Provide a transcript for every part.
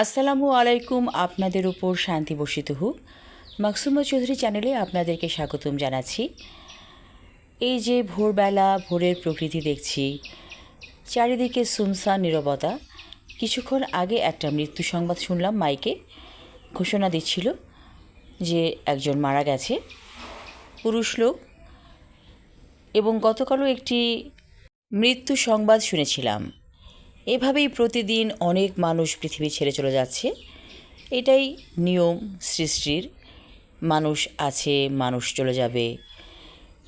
আসসালামু আলাইকুম আপনাদের উপর শান্তি বসিত হোক। মাকসুমা চৌধুরী চ্যানেলে আপনাদেরকে স্বাগতম জানাচ্ছি। এই যে ভোরবেলা ভোরের প্রকৃতি দেখছি, চারিদিকে সুনসান নীরবতা। কিছুক্ষণ আগে একটা মৃত্যু সংবাদ শুনলাম মাইকে। ঘোষণা দিচ্ছিল যে একজন মারা গেছে। পুরুষ লোক এবং গতকালও একটি মৃত্যু সংবাদ শুনেছিলাম। এভাবেই প্রতিদিন অনেক মানুষ পৃথিবী ছেড়ে চলে যাচ্ছে। এটাই নিয়ম, সৃষ্টির। মানুষ আছে, মানুষ চলে যাবে।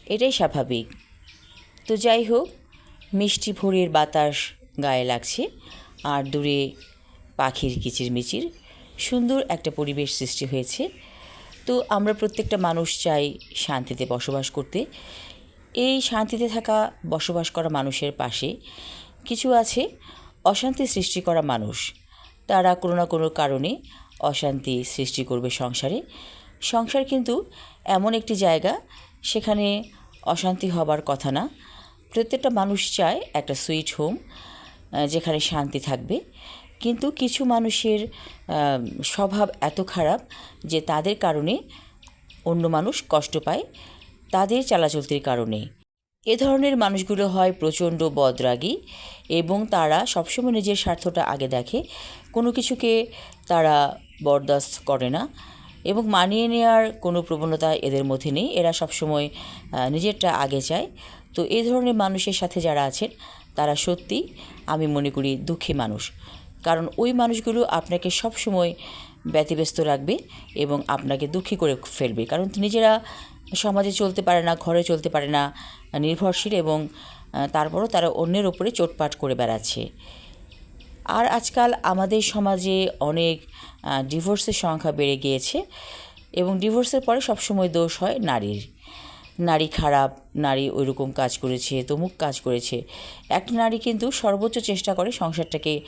এটাই স্বাভাবিক। তো যাই হোক, মিষ্টি ভোরের বাতাস গায়ে লাগছে। আর দূরে পাখির কিচিরমিচির সুন্দর একটা পরিবেশ সৃষ্টি হয়েছে। তো আমরা প্রত্যেকটা মানুষ চাই শান্তিতে বসবাস করতে। এই শান্তিতে থাকা, বসবাস করা মানুষের পাশে কিছু আছে। অশান্তি সৃষ্টি করা মানুষ। তারা কোনো না কোনো কারণে অশান্তি সৃষ্টি করবে সংসারে। সংসার কিন্তু এমন একটি জায়গা, সেখানে অশান্তি হবার কথা না। প্রত্যেকটা মানুষ চায় একটা সুইট হোম যেখানে শান্তি থাকবে। কিন্তু কিছু মানুষের স্বভাব এত খারাপ যে তাদের কারণে অন্য মানুষ কষ্ট পায়, তাদের চালাচলতির কারণে। এ ধরনের মানুষগুলো হয় প্রচণ্ড বদরাগী এবং তারা সবসময় নিজের স্বার্থটা আগে দেখে। কোনো কিছুকে তারা বরদাস্ত করে না এবং মানিয়ে নেওয়ার কোনো প্রবণতা এদের মধ্যে নেই। এরা সবসময় নিজেরটা আগে চায়। তো এই ধরনের মানুষের সাথে যারা আছেন, তারা সত্যি, আমি মনে করি, দুঃখী মানুষ। কারণ ওই মানুষগুলো আপনাকে সবসময় ব্যতিব্যস্ত রাখবে এবং আপনাকে দুঃখী করে ফেলবে। কারণ নিজেরা সমাজে চলতে পারে না, ঘরে চলতে পারে না, নির্ভরশীল এবং তারপরও তারা অন্যের ওপরে চোটপাট করে বেড়াচ্ছে। আর আজকাল আমাদের সমাজে অনেক ডিভোর্সের সংখ্যা বেড়ে গিয়েছে এবং ডিভোর্সের পরে সবসময় দোষ হয় নারীর। নারী খারাপ, নারী ওইরকম কাজ করেছে, তমুক কাজ করেছে। একটা নারী কিন্তু সর্বোচ্চ চেষ্টা করে সংসারটাকে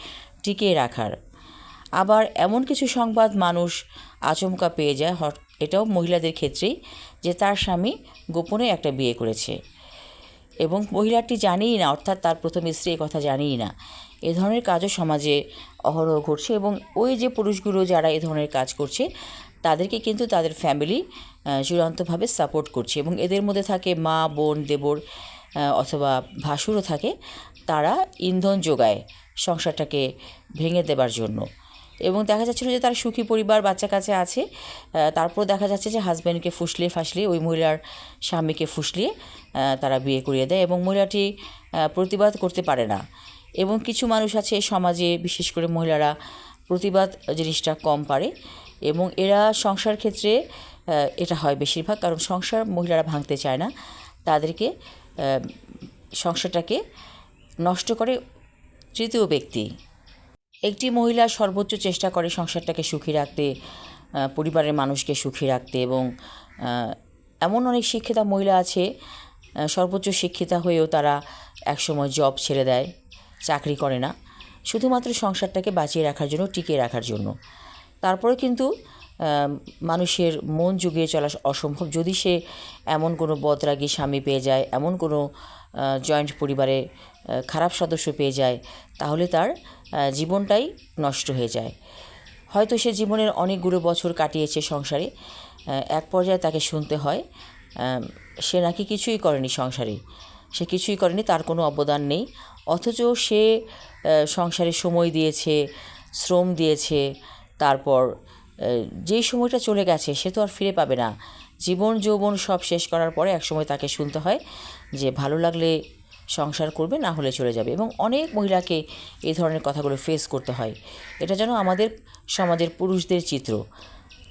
টিকিয়ে রাখার। আবার এমন কিছু সংবাদ মানুষ আচমকা পেয়ে যায় হট- এটাও মহিলাদের ক্ষেত্রেই যে তার স্বামী গোপনে একটা বিয়ে করেছে। এবং মহিলাটি জানেই না, অর্থাৎ তার প্রথম স্ত্রী এই কথা জানেই না, এ ধরনের কাজও সমাজে অহরহ ঘটছে এবং ওই যে পুরুষগুলো যারা এ ধরনের কাজ করছে, তাদেরকে কিন্তু তাদের ফ্যামিলি চূড়ান্তভাবে সাপোর্ট করছে এবং এদের মধ্যে থাকে মা, বোন, দেবর অথবা ভাসুরও থাকে, তারা ইন্ধন যোগায় সংসারটাকে ভেঙে দেবার জন্য। এবং দেখা যাচ্ছিল যে তার সুখী পরিবার, বাচ্চা কাছে আছে। তারপর দেখা যাচ্ছে যে হাজব্যান্ডকে ফুসলিয়ে ফাসলিয়ে ওই মহিলার স্বামীকে ফুসলিয়ে তারা বিয়ে করিয়ে দেয় এবং মহিলাটি প্রতিবাদ করতে পারে না। এবং কিছু মানুষ আছে সমাজে, বিশেষ করে মহিলারা, প্রতিবাদ জিনিসটা কম পারে এবং এরা সংসার ক্ষেত্রে এটা হয় বেশিরভাগ, কারণ সংসার মহিলারা ভাঙতে চায় না। তাদেরকে সংসারটাকে নষ্ট করে তৃতীয় ব্যক্তি। একটি মহিলা সর্বোচ্চ চেষ্টা করে সংসারটাকে সুখী রাখতে পরিবারের মানুষকে সুখী রাখতে এবং এমন অনেক শিক্ষিতা মহিলা আছে সর্বোচ্চ শিক্ষিতা হয়েও তারা একসময় জব ছেড়ে দেয়, চাকরি করে না। শুধুমাত্র সংসারটাকে বাঁচিয়ে রাখার জন্য, টিকিয়ে রাখার জন্য। তারপরে কিন্তু মানুষের মন জুগিয়ে চলা অসম্ভব। যদি সে এমন কোনো বদরাগী স্বামী পেয়ে যায়, এমন কোনো জয়েন্ট পরিবারে খারাপ সদস্য পেয়ে যায়, তাহলে তার জীবনটাই নষ্ট হয়ে যায়। হয়তো সে জীবনের অনেকগুলো বছর কাটিয়েছে সংসারে এক পর্যায়ে তাকে শুনতে হয় সে নাকি কিছুই করেনি সংসারে। সে কিছুই করেনি, তার কোনো অবদান নেই, অথচ সে সংসারে সময় দিয়েছে, শ্রম দিয়েছে, তারপর যেই সময়টা চলে গেছে সে তো আর ফিরে পাবে না। জীবন যৌবন সব শেষ করার পরে একসময় তাকে শুনতে হয় যে ভালো লাগলে সংসার করবে, না হলে চলে যাবে। এবং অনেক মহিলাকে এই ধরনের কথাগুলো ফেস করতে হয়। এটা যেন আমাদের সমাজের পুরুষদের চিত্র।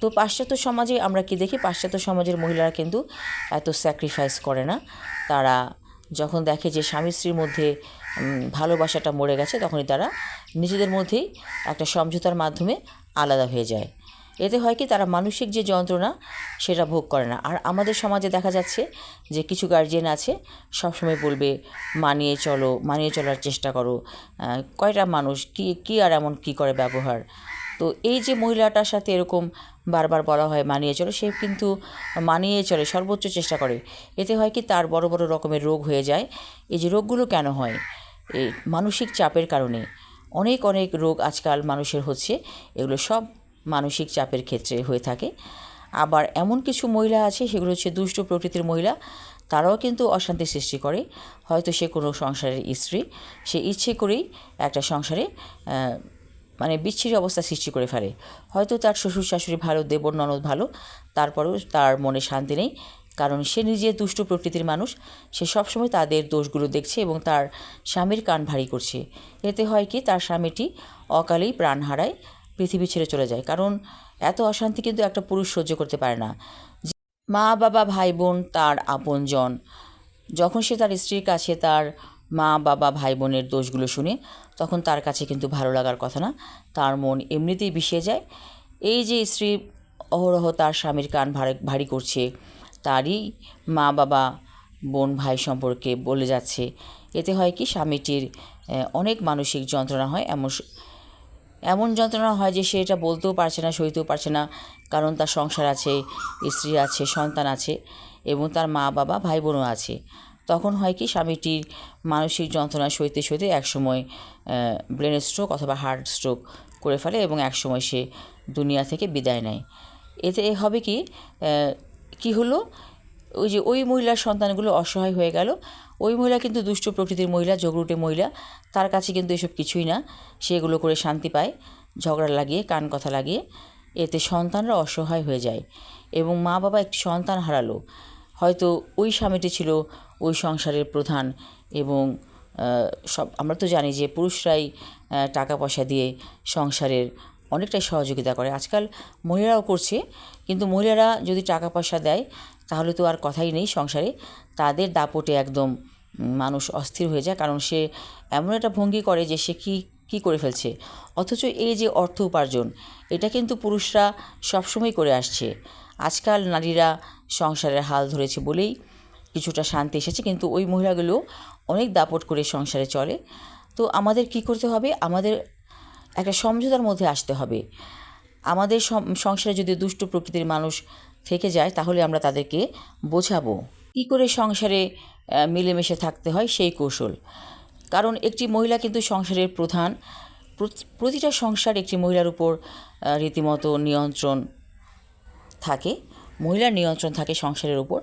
তো পাশ্চাত্য সমাজে আমরা কি দেখি? পাশ্চাত্য সমাজের মহিলারা কিন্তু এত স্যাক্রিফাইস করে না। তারা যখন দেখে যে স্বামী স্ত্রীর মধ্যে ভালোবাসাটা মরে গেছে, তখনই তারা নিজেদের মধ্যেই একটা সমঝোতার মাধ্যমে আলাদা হয়ে যায়। এতে হয় কি তারা মানসিক যে যন্ত্রণা, সেটা ভোগ করে না। আর আমাদের সমাজে দেখা যাচ্ছে যে কিছু গার্জিয়ান আছে, সবসময় বলবে, মানিয়ে চলো, মানিয়ে চলার চেষ্টা করো। কয়টা মানুষ, কি কি আর এমন কি করে ব্যবহার? তো এই যে মহিলাটার সাথে এরকম বারবার বলা হয় মানিয়ে চলো, সে কিন্তু মানিয়ে চলে, সর্বোচ্চ চেষ্টা করে। এতে হয় কি তার বড় বড় রকমের রোগ হয়ে যায়। এই যে রোগগুলো কেন হয়? এই মানসিক চাপের কারণে অনেক অনেক রোগ আজকাল মানুষের হচ্ছে। এগুলো সব মানসিক চাপের ক্ষেত্রে হয়ে থাকে। আবার এমন কিছু মহিলা আছে, সেগুলো হচ্ছে দুষ্ট প্রকৃতির মহিলা, তারাও কিন্তু অশান্তি সৃষ্টি করে। হয়তো সে কোনো সংসারের স্ত্রী, সে ইচ্ছে করেই একটা সংসারে মানে বিচ্ছিরি অবস্থা সৃষ্টি করে ফেলে। হয়তো তার শ্বশুর শাশুড়ি ভালো, দেবর ননদ ভালো, তারপরেও তার মনে শান্তি নেই, কারণ সে নিজে দুষ্ট প্রকৃতির মানুষ। সে সবসময় তাদের দোষগুলো দেখছে এবং তার স্বামীর কান ভারী করছে। এতে হয় কি, তার স্বামীটি অকালেই প্রাণ হারায় পৃথিবী ছেড়ে চলে যায়। কারণ এত অশান্তি কিন্তু একটা পুরুষ সহ্য করতে পারে না। মা, বাবা, ভাই, বোন, তার আপনজন। যখন সে তার স্ত্রীর কাছে তার মা, বাবা, ভাই, বোনের দোষগুলো শুনে, তখন তার কাছে কিন্তু ভালো লাগার কথা না। তার মন এমনিতেই বিষিয়ে যায়। এই যে স্ত্রী অহরহ তার স্বামীর কান ভারী ভারী করছে, তারই মা, বাবা, বোন, ভাই সম্পর্কে বলে যাচ্ছে। এতে হয় কি, স্বামীটির অনেক মানসিক যন্ত্রণা হয়। এমন এমন যন্ত্রণা হয় যে সে এটা বলতেও পারছে না, সইতেও পারছে না। কারণ তার সংসার আছে, স্ত্রী আছে, সন্তান আছে এবং তার মা, বাবা ভাই বোনও আছে। তখন হয় কি, স্বামীটির মানসিক যন্ত্রণা সইতে সইতে একসময় ব্রেন স্ট্রোক অথবা হার্ট স্ট্রোক করে ফেলে এবং একসময় সে দুনিয়া থেকে বিদায় নেয়। এতে হবে কি কি হলো? ওই যে ওই মহিলার সন্তানগুলো অসহায় হয়ে গেল। ওই মহিলা কিন্তু দুষ্ট প্রকৃতির মহিলা, জগরুটে মহিলা। তার কাছে কিন্তু এসব কিছুই না। সেগুলো করে শান্তি পায়, ঝগড়া লাগিয়ে, কান কথা লাগিয়ে। এতে সন্তানরা অসহায় হয়ে যায় এবং মা বাবা একটি সন্তান হারালো। হয়তো ওই স্বামীটি ছিল ওই সংসারের প্রধান এবং সব, আমরা তো জানি যে পুরুষরাই টাকা পয়সা দিয়ে সংসারের অনেকটাই সহযোগিতা করে। আজকাল মহিলারাও করছে, কিন্তু মহিলারা যদি টাকা পয়সা দেয় তাহলে তো আর কথাই নেই সংসারে। তাদের দাপটে একদম মানুষ অস্থির হয়ে যায়, কারণ সে এমন একটা ভঙ্গি করে যে সে কী কী করে ফেলছে। অথচ এই যে অর্থ উপার্জন, এটা কিন্তু পুরুষরা সবসময় করে আসছে। আজকাল নারীরা সংসারের হাল ধরেছে বলেই কিছুটা শান্তি এসেছে, কিন্তু ওই মহিলাগুলো অনেক দাপট করে সংসারে চলে। তো আমাদের কি করতে হবে? আমাদের একটা সমঝোতার মধ্যে আসতে হবে। আমাদের সংসারে যদি দুষ্ট প্রকৃতির মানুষ থেকে যায়, তাহলে আমরা তাদেরকে বোঝাবো। কী করে সংসারে মিলেমিশে থাকতে হয় সেই কৌশল। কারণ একটি মহিলা কিন্তু সংসারের প্রধান। প্রতিটা সংসার একটি মহিলার উপর রীতিমতো নিয়ন্ত্রণ থাকে। মহিলার নিয়ন্ত্রণ থাকে সংসারের উপর।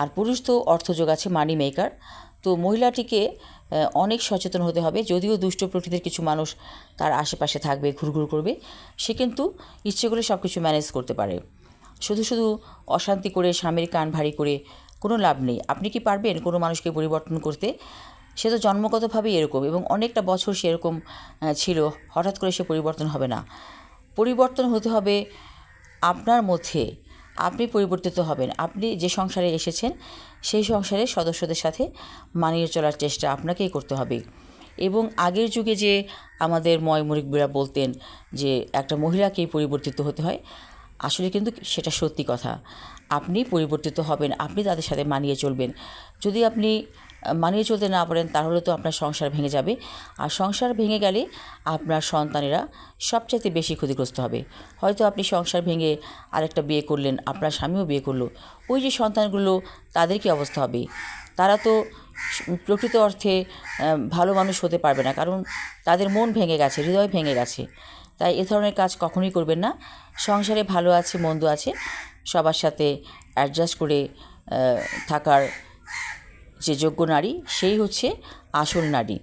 আর পুরুষ তো অর্থ যোগাচ্ছে মানি মেকার তো মহিলাটিকে অনেক সচেতন হতে হবে। যদিও দুষ্ট প্রকৃতির কিছু মানুষ তার আশেপাশে থাকবে, ঘুরঘুর করবে, সে কিন্তু ইচ্ছে করে সব কিছু ম্যানেজ করতে পারে। শুধু শুধু অশান্তি করে স্বামীর কান ভারী করে কোনো লাভ নেই। আপনি কি পারবেন কোনো মানুষকে পরিবর্তন করতে? সে তো জন্মগতভাবেই এরকম এবং অনেকটা বছর সে এরকম ছিল। হঠাৎ করে সে পরিবর্তন হবে না। পরিবর্তন হতে হবে আপনার মধ্যে। আপনি পরিবর্তিত হবেন। আপনি যে সংসারে এসেছেন, সেই সংসারের সদস্যদের সাথে মানিয়ে চলার চেষ্টা আপনাকেই করতে হবে। এবং আগের যুগে যে আমাদের ময় মুরব্বীরা বলতেন যে একটা মহিলাকেই পরিবর্তিত হতে হয় আসলে কিন্তু সেটা সত্যি কথা। আপনি পরিবর্তিত হবেন, আপনি তাদের সাথে মানিয়ে চলবেন। যদি আপনি মানিয়ে চলতে না পারেন, তাহলে তো আপনার সংসার ভেঙে যাবে। আর সংসার ভেঙে গেলে আপনার সন্তানেরা সবচাইতে বেশি ক্ষতিগ্রস্ত হবে। হয়তো আপনি সংসার ভেঙে আরেকটা বিয়ে করলেন, আপনার স্বামীও বিয়ে করল। ওই যে সন্তানগুলো, তাদের কী অবস্থা হবে? তারা তো প্রকৃত অর্থে ভালো মানুষ হতে পারবে না। কারণ তাদের মন ভেঙে গেছে, হৃদয় ভেঙে গেছে। তাই এ ধরনের কাজ কখনোই করবেন না। সংসারে ভালো আছে, মন্দ আছে, সবার সাথে অ্যাডজাস্ট করে থাকার যে যোগ্য নারী, সেই হচ্ছে আসল নারী।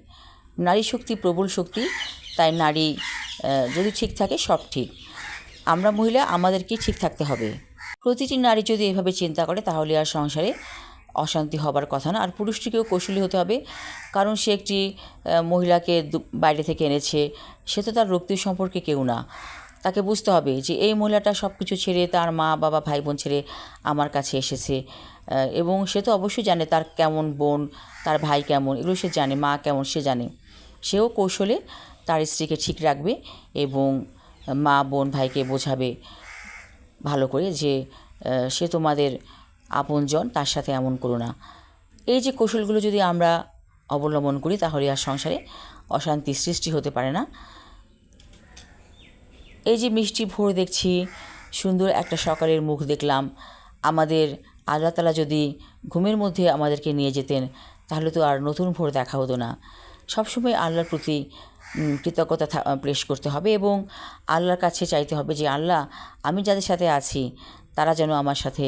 নারী শক্তি প্রবল শক্তি, তাই নারী যদি ঠিক থাকে সব ঠিক। আমরা মহিলা, আমাদেরকেই ঠিক থাকতে হবে। প্রতিটি নারী যদি এভাবে চিন্তা করে, তাহলে আর সংসারে অশান্তি হবার কথা না। আর পুরুষটিকেও কৌশলী হতে হবে। কারণ সে একটি মহিলাকে বাইরে থেকে এনেছে। সে তো তার রক্তি সম্পর্কে কেউ না। তাকে বুঝতে হবে যে এই মহিলাটা সব কিছু ছেড়ে তার মা, বাবা ভাই বোন ছেড়ে আমার কাছে এসেছে। এবং সে তো অবশ্যই জানে তার কেমন বোন, তার ভাই কেমন, এগুলো সে জানে, মা কেমন সে জানে। সেও কৌশলে তার স্ত্রীকে ঠিক রাখবে এবং মা, বোন, ভাইকে বোঝাবে ভালো করে যে সে তোমাদের আপনজন, তার সাথে এমন করো না। এই যে কৌশলগুলো যদি আমরা অবলম্বন করি, তাহলে আর সংসারে অশান্তি সৃষ্টি হতে পারে না। এই যে মিষ্টি ভোর দেখছি, সুন্দর একটা সকালের মুখ দেখলাম। আমাদের আল্লাহ তালা যদি ঘুমের মধ্যে আমাদেরকে নিয়ে যেতেন, তাহলে তো আর নতুন ভোর দেখা হতো না। সবসময় আল্লাহর প্রতি কৃতজ্ঞতা প্রেস করতে হবে এবং আল্লাহর কাছে চাইতে হবে যে, আল্লাহ, আমি যাদের সাথে আছি তারা যেন আমার সাথে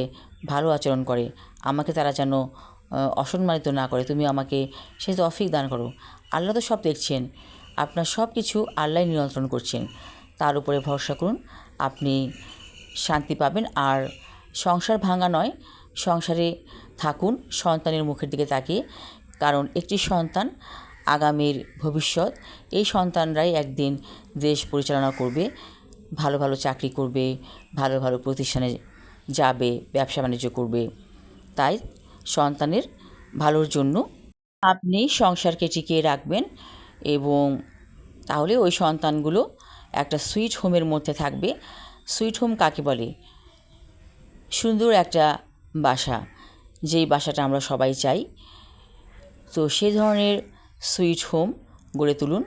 ভালো আচরণ করে, আমাকে তারা যেন অসম্মানিত না করে। তুমি আমাকে সে তফিক দান করো। আল্লাহ তো সব দেখছেন। আপনার সব কিছু আল্লাহ নিয়ন্ত্রণ করছেন। তার উপরে ভরসা করুন, আপনি শান্তি পাবেন। আর সংসার ভাঙা নয়, সংসারে থাকুন, সন্তানের মুখের দিকে তাকিয়ে। কারণ একটি সন্তান আগামীর ভবিষ্যৎ, এই সন্তানরাই একদিন দেশ পরিচালনা করবে, ভালো ভালো চাকরি করবে, ভালো ভালো প্রতিষ্ঠানে যাবে, ব্যবসা বাণিজ্য করবে। তাই সন্তানের ভালোর জন্য আপনি সংসারকে টিকিয়ে রাখবেন এবং তাহলে ওই সন্তানগুলো একটা সুইট হোমের মধ্যে থাকবে। সুইট হোম কাকে বলে? সুন্দর একটা বাসা, যেই বাসাটা আমরা সবাই চাই। তো সে ধরনের সুইট হোম গড়ে তুলুন,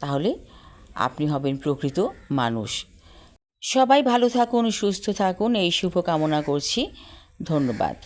তাহলে আপনি হবেন প্রকৃত মানুষ। সবাই ভালো থাকুন সুস্থ থাকুন এই শুভকামনা করছি। ধন্যবাদ।